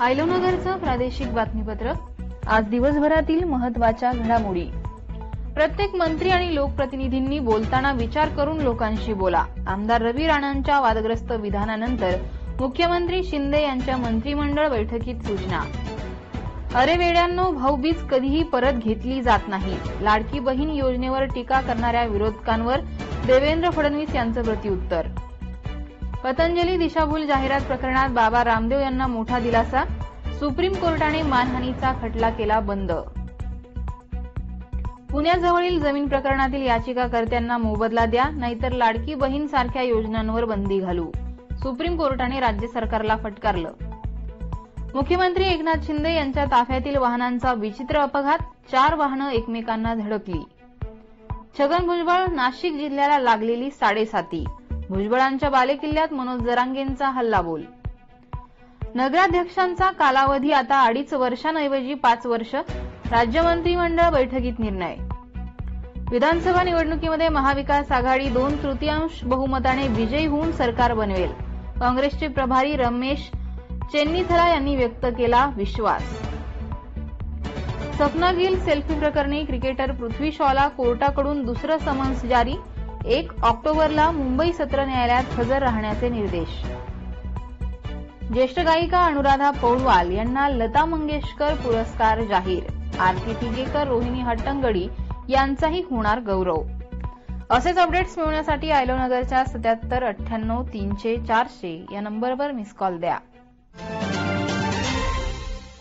आयलोनगरचं प्रादेशिक बातमीपत्र. आज दिवसभरातील महत्त्वाच्या घडामोडी. प्रत्येक मंत्री आणि लोकप्रतिनिधींनी बोलताना विचार करून लोकांशी बोला. आमदार रवी राणांच्या वादग्रस्त विधानानंतर मुख्यमंत्री शिंदे यांच्या मंत्रिमंडळ बैठकीत सूचना. अरे वेड्यांनो भाऊबीज कधीही परत घेतली जात नाही. लाडकी बहीण योजनेवर टीका करणाऱ्या विरोधकांवर देवेंद्र फडणवीस यांचं प्रत्युत्तर. पतंजली दिशाभूल जाहिरात प्रकरणात बाबा रामदेव यांना मोठा दिलासा. सुप्रीम कोर्टाने मानहानीचा खटला केला बंद. पुण्याजवळील जमीन प्रकरणातील याचिकाकर्त्यांना मोबदला द्या नाहीतर लाडकी बहीण सारख्या योजनांवर बंदी घालू सुप्रीम कोर्टाने राज्य सरकारला फटकारलं. मुख्यमंत्री एकनाथ शिंदे यांच्या ताफ्यातील वाहनांचा विचित्र अपघात चार वाहनं एकमेकांना धडकली छगन भुजबळ नाशिक जिल्ह्याला लागलेली साडेसाती. भुजबळांच्या बालेकिल्ल्यात मनोज जरांगेंचा हल्लाबोल. नगराध्यक्षांचा कालावधी आता अडीच वर्षांऐवजी पाच वर्ष राज्य मंत्रिमंडळ बैठकीत निर्णय. विधानसभा निवडणुकीमध्ये महाविकास आघाडी दोन तृतीयांश बहुमताने विजयी होऊन सरकार बनवेल. काँग्रेसचे प्रभारी रमेश चेन्नीथरा यांनी व्यक्त केला विश्वास. सपना गिल सेल्फी प्रकरणी क्रिकेटर पृथ्वी शॉला कोर्टाकडून दुसरं समन्स जारी एक ऑक्टोबरला मुंबई सत्र न्यायालयात हजर राहण्याचे निर्देश. ज्येष्ठ गायिका अनुराधा पौडवाल यांना लता मंगेशकर पुरस्कार जाहीर. आरती टिगेकर रोहिणी हट्टंगडी यांचाही होणार गौरव. असेच अपडेट्स मिळवण्यासाठी आयलोनगरच्या सत्याहत्तर अठ्ठ्याण्णव तीनशे चारशे या नंबरवर मिस कॉल द्या.